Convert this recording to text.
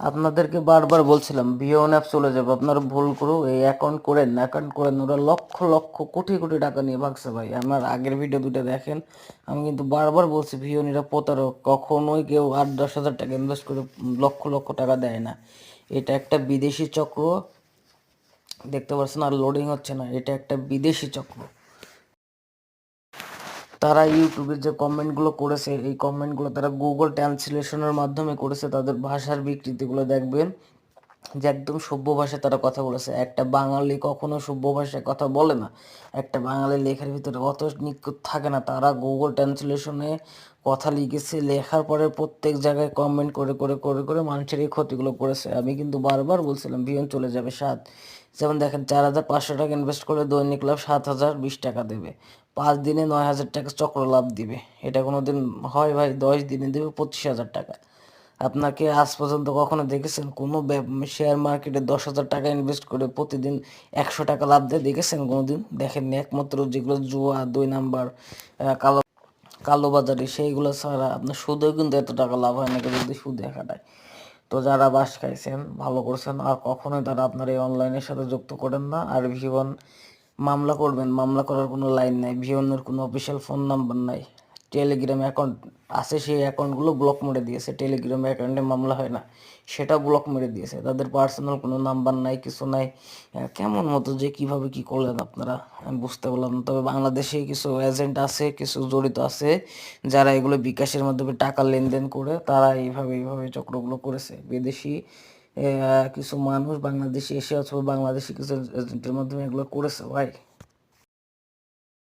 আপনাদেরকে বারবার বলছিলাম ভিওন অ্যাপ চলে যাবে, আপনারা ভুল করো, এই অ্যাকাউন্ট করেন অ্যাকাউন্ট করেন, ওরা লক্ষ লক্ষ কোটি কোটি টাকা নিয়ে ভাগছে ভাই। আমার আগের ভিডিও দুটো দেখেন, আমি কিন্তু বারবার বলছি ভিওনিরা প্রতারক, কখনোই কেউ আট দশ হাজার টাকা ইনভেস্ট করে লক্ষ লক্ষ টাকা দেয় না। এটা একটা বিদেশি চক্র, দেখতে পাচ্ছেন আর লোডিং হচ্ছে না, এটা একটা বিদেশি চক্র। তারা ইউটিউবে যে কমেন্টগুলো করেছে, এই কমেন্টগুলো তারা গুগল ট্রান্সলেশনের মাধ্যমে করেছে, তাদের ভাষার বিকৃতিগুলো দেখবেন। যে একদম সভ্য ভাষায় তারা কথা বলেছে। একটা বাঙালি কখনো সভ্য ভাষায় কথা বলে না। একটা বাঙালি লেখার ভিতরে অত নিখুঁত থাকে না। তারা গুগল ট্রান্সলেশনে কথা লিখেছে, লেখার পরে প্রত্যেক জায়গায় কমেন্ট করে করে করে করে মানুষের এই ক্ষতিগুলো করেছে। আমি কিন্তু বারবার বলছিলাম বিয়ন চলে যাবে সাত। যেমন দেখেন, চার হাজার পাঁচশো টাকা ইনভেস্ট করলে দৈনিক লাভ সাত হাজার বিশ টাকা দেবে। পাঁচ দিনে নয় হাজার টাকা চক্র লাভ দিবে। এটা কোনো দিন হয় ভাই, দশ দিনে দেবে পঁচিশ হাজার টাকা। আপনাকে আজ পর্যন্ত কখনো দেখেছেন? কোনো শেয়ার মার্কেটে দশ হাজার টাকা ইনভেস্ট করে প্রতিদিন একশো টাকা লাভ দিয়ে দেখেছেন কোনোদিন? দেখেননি একমাত্র যেগুলো জুয়া, দুই নাম্বার কালো কালো বাজারি, সেইগুলো ছাড়া আপনার সুদেও কিন্তু এত টাকা লাভ হয় না যদি সুদে খাটায় তো যারা বাস খাইছেন, ভালো করছেন, আর কখনোই তারা আপনার এই অনলাইনের সাথে যুক্ত করেন না। আর ভিওন মামলা করবেন, মামলা করার কোনো লাইন নাই ভিওনের কোনো অফিসিয়াল ফোন নাম্বার নাই। টেলিগ্রাম অ্যাকাউন্ট আছে, সেই অ্যাকাউন্টগুলো ব্লক মেরে দিয়েছে। টেলিগ্রাম অ্যাকাউন্টে মামলা হয় না, সেটা ব্লক মেরে দিয়েছে। তাদের পার্সোনাল কোনো নাম্বার নাই, কিছু নাই। কেমন মতো যে কীভাবে কি করলেন আপনারা? আমি বুঝতে পারলাম না। তবে বাংলাদেশে কিছু এজেন্ট আছে, কিছু জড়িত আছে, যারা এগুলো বিকাশের মাধ্যমে টাকা লেনদেন করে, তারা এইভাবে এইভাবে চক্রগুলো করেছে। বিদেশি কিছু মানুষ বাংলাদেশে এসে অথবা বাংলাদেশি কিছু এজেন্টের মাধ্যমে এগুলো করেছে। ভাই